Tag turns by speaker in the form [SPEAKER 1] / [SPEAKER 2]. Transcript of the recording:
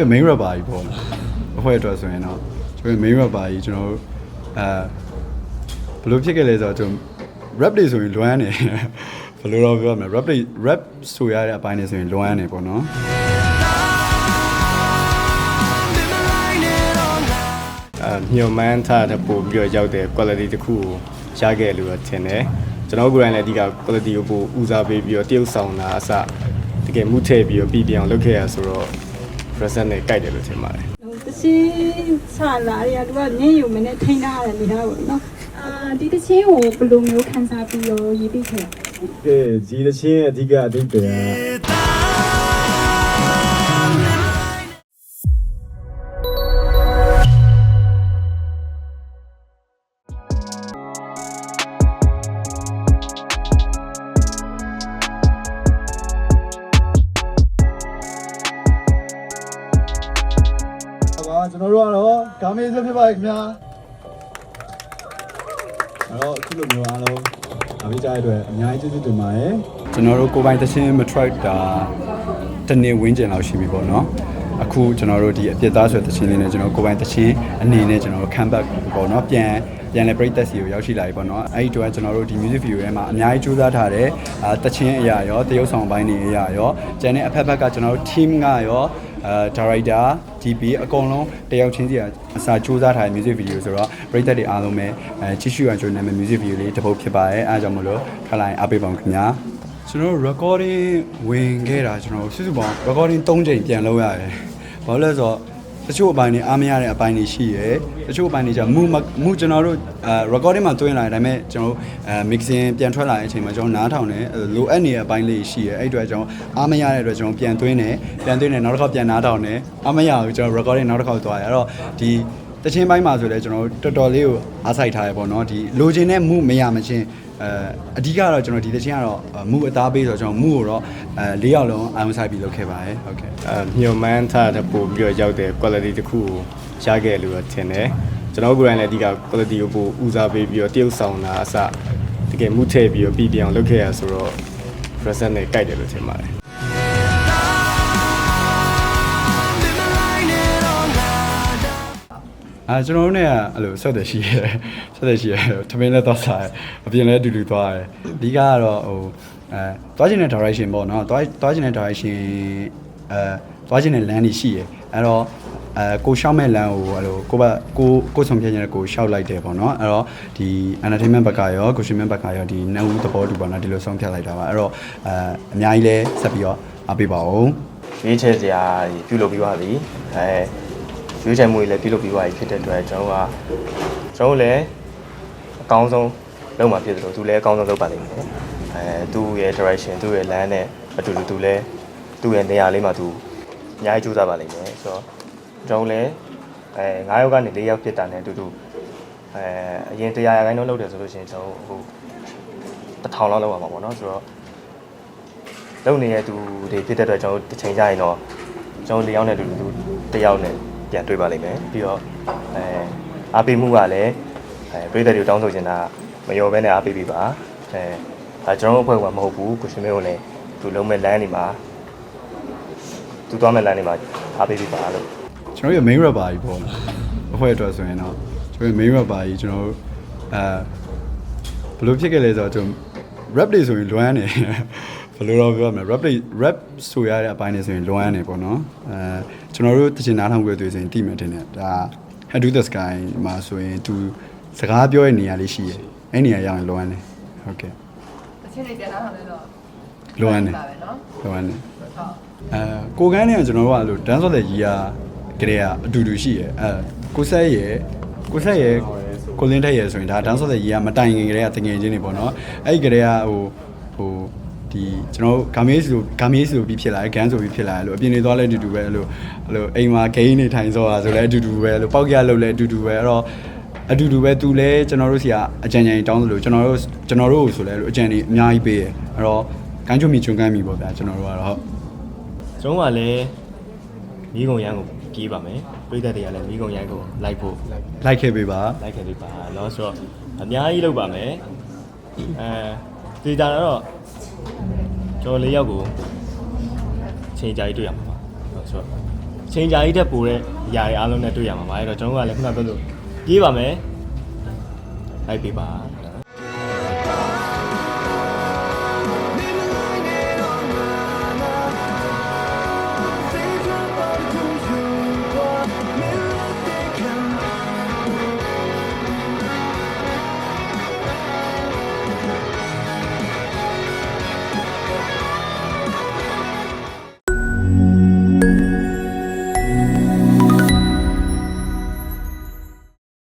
[SPEAKER 1] တို့ရဲ့ main rapper ကြီးပေါ့အဖွဲ့အတွက်ဆိုရင်တော့ကျွန်တော်တို့ main rapper ကြီးကျွန်တော်တို့အဲဘယ်လိုဖြစ်ခဲ့လဲဆိုတော့ကျွန်တော် rap တွေဆိုရင်လွမ်းနေဘယ်လိုတော့ပြောရမလဲ rap တွေ rap ဆိုရတဲ့အပိုင်းတွေဆိုရင်လွမ်းနေပေါ့နော်
[SPEAKER 2] အဲညှို့မှန်းထားတဲ့ပို့ပြီးတော့ရောက်တဲ့ quality တစ်ခုကိုရခဲ့လို့တော့ထင်တယ်ကျွန်တော်ကိုယ်တိုင်လည်းအဓိက quality ကိုပို့ဦးစားပေးပြီးတော့တရုပ်ဆောင်တာအစတကယ်မှုထည့်ပြီးတော့ပြည်ပြအောင်လုပ်ခဲ့ရဆိုတော့ present နဲ့ကြိုက်တယ်လို့ထင်ပါတယ်
[SPEAKER 3] တချင်းချလာရတူကညင်ယူမနဲ့ထိန်းထားရတယ်နေသားပေါ့နော်အာဒီတချင်းကိုဘယ်လိုမျိုးခန်းစားပြီးတော့ရေးပြီးခဲ့
[SPEAKER 2] ကဲဒီတစ်ချင်းအဓိကအဓိပ္ပာယ်က
[SPEAKER 1] ကျွန်တော်တို့ကတော့ဂါမေးဆက်ဖြစ်ပါခင်ဗျာအဲ့တော့အခုလိုမျိုးအားလုံးအပေးကြတဲ့အတွက်အများကြီးကျေးဇူးတင်ပါတယ်ကျွန်တော်တို့ကိုယ်ပိုင်သချင်းမ track တာတစ်နေ့ဝင်းကျင်လောက်ရှိပြီပေါ့နော်အခုကျွန်တော်တို့ဒီအပြစ်သားဆိုတဲ့သချင်းလေးနဲ့ကျွန်တော်ကိုယ်ပိုင်သချင်းအနေနဲ့ကျွန်တော်တို့ comeback ပေါ့နော်ပြန်ပြန်လဲပြိသက်စီကိုရောက်ရှိလာပြီပေါ့နော်အဲ့ဒီတော့ကျွန်တော်တို့ဒီ music video ထဲမှာအများကြီးစူးစမ်းထားတဲ့အာတချင်းအရာရောတရုပ်ဆောင်ပိုင်းတွေအရာရောကျန်တဲ့အဖက်ဖက်ကကျွန်တော်တို့ team ကရော အဲ director DP အကုန်လုံးတယောက်ချင်းစီကအစာစူးစမ်းထားတဲ့ music video ဆိုတော့ပြိသက်တွေအားလုံးပဲအဲကြည့်ရှုရကြိုးနေမယ့် music video လေးတစ်ပုတ်ဖြစ်ပါတယ်အားကြောင့်မလို့ခလိုက်အားပေးပါဦးခင်ဗျာကျွန်တော်တို့ recording ဝင်ခဲ့တာကျွန်တော်တို့စုစုပေါင်း recording 3ချိန်ပြန်လုပ်ရတယ်ဘာလို့လဲဆိုတော့ တချို့အပိုင်းတွေအားမရတဲ့အပိုင်းတွေရှိရယ်တချို့အပိုင်းတွေじゃမူမူကျွန်တော်တို့အဲ recording မှာတွင်းလာတယ်ဒါပေမဲ့ကျွန်တော်တို့အဲ mixing ပြန်ထွက်လာတဲ့အချိန်မှာကျွန်တော်နားထောင်တယ်အဲလိုအပ်နေတဲ့အပိုင်းလေးရှိရယ်အဲ့အတွက်ကျွန်တော်အားမရတဲ့အတွက်ကျွန်တော်ပြန်တွင်းတယ်ပြန်တွင်းတယ်နောက်တစ်ခါပြန်နားထောင်တယ်အားမရဘူးကျွန်တော် recording နောက်တစ်ခါသွားရအဲ့တော့ဒီ တချင်းပိုင်းမှာဆိုလဲကျွန်တော်တို့တော်တော်လေးကိုအားစိုက်ထားရပေါ့နော်ဒီလိုချင်တဲ့မှုမရမချင်းအဲအဓိကတော့ကျွန်တော်ဒီတချင်းကတော့မူအသားပေးဆိုတော့ကျွန်တော်မူကိုတော့အဲ၄ယောက်လုံးအာရုံစိုက်ပြီးလုပ်ခဲ့ပါတယ်ဟုတ်ကဲ့
[SPEAKER 2] အဲညှို့မှန်းထားတဲ့ပို့ပြီးတော့ရောက်တဲ့ quality တစ်ခုကိုရခဲ့လို့တော့ထင်တယ်ကျွန်တော်ကိုယ်တိုင်လည်းအဓိက quality ကိုပို့ဦးစားပေးပြီးတော့တရုပ်ဆောင်တာအစတကယ်မှုထည့်ပြီးတော့ပြည်ပြအောင်လုပ်ခဲ့ရဆိုတော့ present နဲ့ကြိုက်တယ်လို့ထင်ပါတယ်
[SPEAKER 1] အာကျွန်တော်တို့ ਨੇ အဲ့လိုဆက်တယ်ရှိရဲဆက်တယ်ရှိရဲထမင်းလည်းသွားစားရအပြင်လည်းအတူတူသွားရတယ်အဓိကကတော့ဟိုအဲသွားခြင်းတဲ့ direction ပေါ့နော်သွားသွားခြင်းတဲ့ direction အဲသွားခြင်းတဲ့ land ကြီးရှိရဲအဲ့တော့အဲကိုရှောက်မဲ့လမ်းကိုအဲ့လိုကိုဘကိုကိုဆုံးဖြတ်ခြင်းနဲ့ကိုရှောက်လိုက်တယ်ပေါ့နော်အဲ့တော့ဒီ entertainment ဘက်ကရော cushionment ဘက်ကရောဒီနှုတ်သဘောတူပါနော်ဒီလိုဆုံးဖြတ်လိုက်တာပါအဲ့တော့အဲအများကြီးလဲဆက်ပြီးတော့အားပေးပါဦး
[SPEAKER 4] ရွေးချယ်စရာပြုလုပ်ပြီးပါပြီအဲ ရွေးချယ်မှုတွေလည်းပြုလုပ်ပြီးပါပြီဖြစ်တဲ့အတွက်ကျွန်တော်ကကျွန်တော်လည်းအကောင်းဆုံးလုပ်မှာဖြစ်တယ်လို့သူလည်းအကောင်းဆုံးလုပ်ပါလိမ့်မယ်အဲသူ့ရဲ့ direction သူ့ရဲ့ land နဲ့အတူတူသူလည်းသူ့ရဲ့နေရာလေးမှာသူအများကြီးကြိုးစားပါလိမ့်မယ်ဆိုတော့ကျွန်တော်လည်းအဲ9ယောက်ကနေ4ယောက်ဖြစ်တာနဲ့အတူတူအဲအရင်100ရာခိုင်နှုန်းလုပ်တယ်ဆိုလို့ရှိရင်ကျွန်တော်ဟိုတစ်ထောင်လောက်လောက်ပါမှာပေါ့နော်ဆိုတော့လုံနေတဲ့သူတွေဖြစ်တဲ့အတွက်ကျွန်တော်တို့တစ်ချိန်ကြရင်တော့ကျွန်တော်လေးယောက်နဲ့တူတူတစ်ယောက်နဲ့ ပြန်တွေ့ပါလိမ့်မယ်ပြီးတော့အဲအားပေးမှုကလည်းအဲပြည်သက်တွေတောင်းဆိုချင်တာမရောဘဲနဲ့အားပေးပြီးပါအဲဒါကျွန်တော်တို့အဖွဲ့ကမဟုတ်ဘူးကိုရှင်မင်းကိုလည်းသူလုံးမဲ့လမ်းနေမှာသူသွားမဲ့လမ်းနေမှာအားပေးပြီးပါလို့
[SPEAKER 1] ကျွန်တော်ရဲ့ main rapper ကြီးပေါ့အဖွဲ့အတွက်ဆိုရင်တော့ကျွန်တော်ရဲ့ main rapper ကြီးကျွန်တော်တို့အဲဘယ်လိုဖြစ်ခဲ့လဲဆိုတော့ကျွန်တော် rap တွေဆိုရင်လွမ်းနေ ဘယ်လိုတော့ပြောမလဲ rap rap ဆိုရတဲ့အပိုင်းနေဆိုရင်လွမ်းနေပေါ့နော်အဲကျွန်တော်တို့တချင်နားထောင်ကြွယ်တွေ့ဆိုရင်တိမယ်တင်တယ်ဒါ Head to the Sky မှာဆိုရင်သူစကားပြောတဲ့နေရာလေးရှိရဲ့အဲ့နေရာရောက်ရင်လွမ်းနေဟုတ်ကဲ့
[SPEAKER 5] တချင်နေပြန်လာတော့လည်းတော့
[SPEAKER 1] လွမ်းနေလွမ်းနေအဲကိုကန်းနေကကျွန်တော်တို့ကအဲ့လို dance ဆိုတဲ့ကြီးကကလေးကအတူတူရှိရဲ့အဲကိုဆက်ရဲ့ကိုဆက်ရဲ့ကိုလင်းထက်ရဲ့ဆိုရင်ဒါ dance ဆိုတဲ့ကြီးကမတိုင်ခင်ကလေးကတငယ်ချင်းနေပေါ့နော်အဲ့ဒီကလေးကဟိုဟို ဒီကျွန်တော်ဂါမေးစီလိုဂါမေးစီလိုပြီးဖြစ်လာတယ်ဂန်းဆိုပြီးဖြစ်လာတယ်လို့အပြင်နေသွားလဲအတူတူပဲအဲ့လိုအဲ့လိုအိမ်မှာဂိမ်းနေထိုင်စောတာဆိုလဲအတူတူပဲအဲ့လိုပေါက်ကြလောက်လဲအတူတူပဲအဲ့တော့အတူတူပဲသူလဲကျွန်တော်တို့စီကအကြံဉာဏ်တောင်းသလိုကျွန်တော်တို့ကျွန်တော်တို့ဆိုလဲအဲ့လိုအကြံတွေအများကြီးပေးရယ်အဲ့တော့ကန်းချုံမီချွန်ကန်းမီပေါ့ဗျာကျွန်တော်တို့ကတော့ဟုတ်
[SPEAKER 4] ကျွန်တော်ကလည်းမိကုံရန်ကိုပြေးပါမယ်ပြည်သက်တွေကလည်းမိကုံရန်ကိုလိုက်ဖို့
[SPEAKER 1] လိုက်ခဲ့ပေးပါ
[SPEAKER 4] လိုက်ခဲ့ပြီပါเนาะဆိုတော့အများကြီးလုပ်ပါမယ်အဲဒေတာတော့ ကျွန်တော်၄ယောက်ကိုချိန်ကြာကြီးတွေ့ရမှာပါဆိုတော့ချိန်ကြာကြီးတက်ပိုတဲ့အရာတွေအားလုံးနဲ့တွေ့ရမှာပါအဲ့တော့ကျွန်တော်တို့ကလည်းခုနပြောလို့ပြေးပါမယ်လိုက်ပေးပါ